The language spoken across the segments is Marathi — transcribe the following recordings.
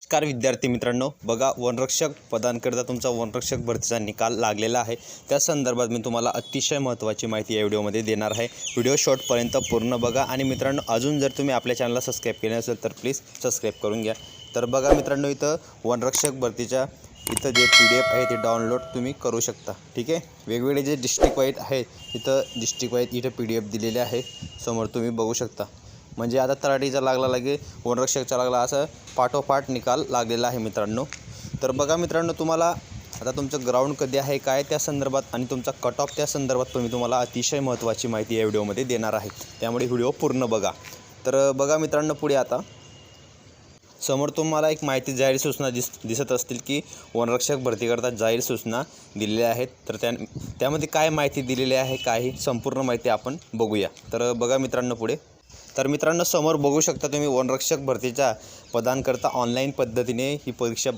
नमस्कार विद्यार्थी मित्रांनो. बघा वनरक्षक पदांकरिता तुमचा वनरक्षक भरतीचा निकाल लागलेला आहे. त्या संदर्भात मी तुम्हाला अतिशय महत्त्वाची माहिती या व्हिडिओमध्ये देणार आहे. व्हिडिओ शॉर्टपर्यंत पूर्ण बघा आणि मित्रांनो अजून जर तुम्ही आपल्या चॅनलला सबस्क्राईब केले असेल तर प्लीज सबस्क्राईब करून घ्या. तर बघा मित्रांनो इथं वनरक्षक भरतीच्या इथं जे पी डी एफ आहे ते डाउनलोड तुम्ही करू शकता. ठीक आहे? वेगवेगळे जे डिस्ट्रिक्ट वाईज आहेत इथं डिस्ट्रिक्ट वाईज इथं पी डी एफ दिलेले आहे. समोर तुम्ही बघू शकता. म्हणजे आता तराटीचा लागला लागे वनरक्षकचा लागला असं पाठोपाठ निकाल लागलेला आहे मित्रांनो. तर बघा मित्रांनो तुम्हाला आता तुमचं ग्राउंड कधी आहे काय त्या संदर्भात आणि तुमचा कट ऑफ त्या संदर्भात पण मी तुम्हाला अतिशय महत्त्वाची माहिती या व्हिडिओमध्ये देणार आहे. त्यामुळे व्हिडिओ पूर्ण बघा. तर बघा मित्रांनो पुढे आता. समोर तुम्हाला एक माहिती जाहीर सूचना दिस दिसत असतील की वनरक्षक भरतीकरता जाहीर सूचना दिलेल्या आहेत. तर त्या त्यामध्ये काय माहिती दिलेली आहे काही संपूर्ण माहिती आपण बघूया. तर बघा मित्रांनो पुढे. तर मित्रांनो समोर बघू शकता तुम्ही वनरक्षक भरतीच्या पदांकरता ऑनलाईन पद्धतीने ही परीक्षा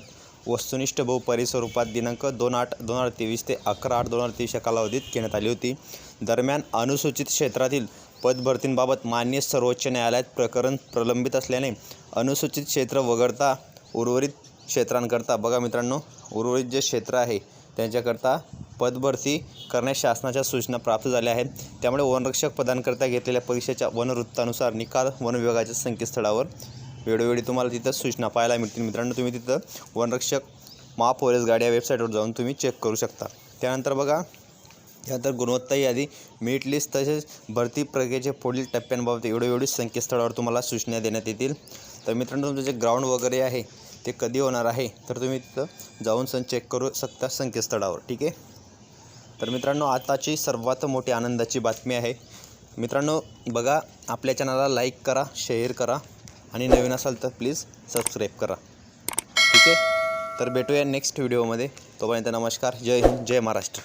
वस्तुनिष्ठ बहुपरी स्वरूपात दिनांक दोन आठ दोन हजार तेवीस ते अकरा आठ दोन हजार तेवीस या कालावधीत घेण्यात आली होती. दरम्यान अनुसूचित क्षेत्रातील पदभरतींबाबत मान्य सर्वोच्च न्यायालयात प्रकरण प्रलंबित असल्याने अनुसूचित क्षेत्र वगळता उर्वरित क्षेत्रांकरता बघा मित्रांनो उर्वरित जे क्षेत्र आहे त्यांच्याकरता पदभरती करण्यास शासनाच्या सूचना प्राप्त झाल्या आहेत. त्यामुळे वनरक्षक पदांकरता घेतलेल्या परीक्षेच्या वनवृत्तानुसार निकाल वन विभागाच्या संकेतस्थळावर वेळोवेळी तुम्हाला तिथं सूचना पाहायला मिळतील. मित्रांनो तुम्ही तिथं वनरक्षक महापोलीस गाड्या वेबसाईटवर जाऊन तुम्ही चेक करू शकता. त्यानंतर बघा त्यानंतर गुणवत्ता यादी मीट लिस्ट तसेच भरती प्रक्रियेचे पुढील टप्प्यांबाबत वेळोवेळी संकेतस्थळावर तुम्हाला सूचना देण्यात येतील. तर मित्रांनो तुमचं जे ग्राउंड वगैरे आहे ते कधी होणार आहे तर तुम्ही तिथं जाऊन सण चेक करू शकता संकेतस्थळावर. ठीक आहे? तर मित्रांनो आताची सर्वात मोठी आनंदाची बातमी आहे. मित्रांनो बघा आपल्या चॅनलला लाईक करा शेअर करा आणि नवीन असाल तर प्लीज सबस्क्राईब करा. ठीक आहे? तर भेटूया नेक्स्ट व्हिडिओमध्ये तोपर्यंत नमस्कार. जय हिंद जय महाराष्ट्र.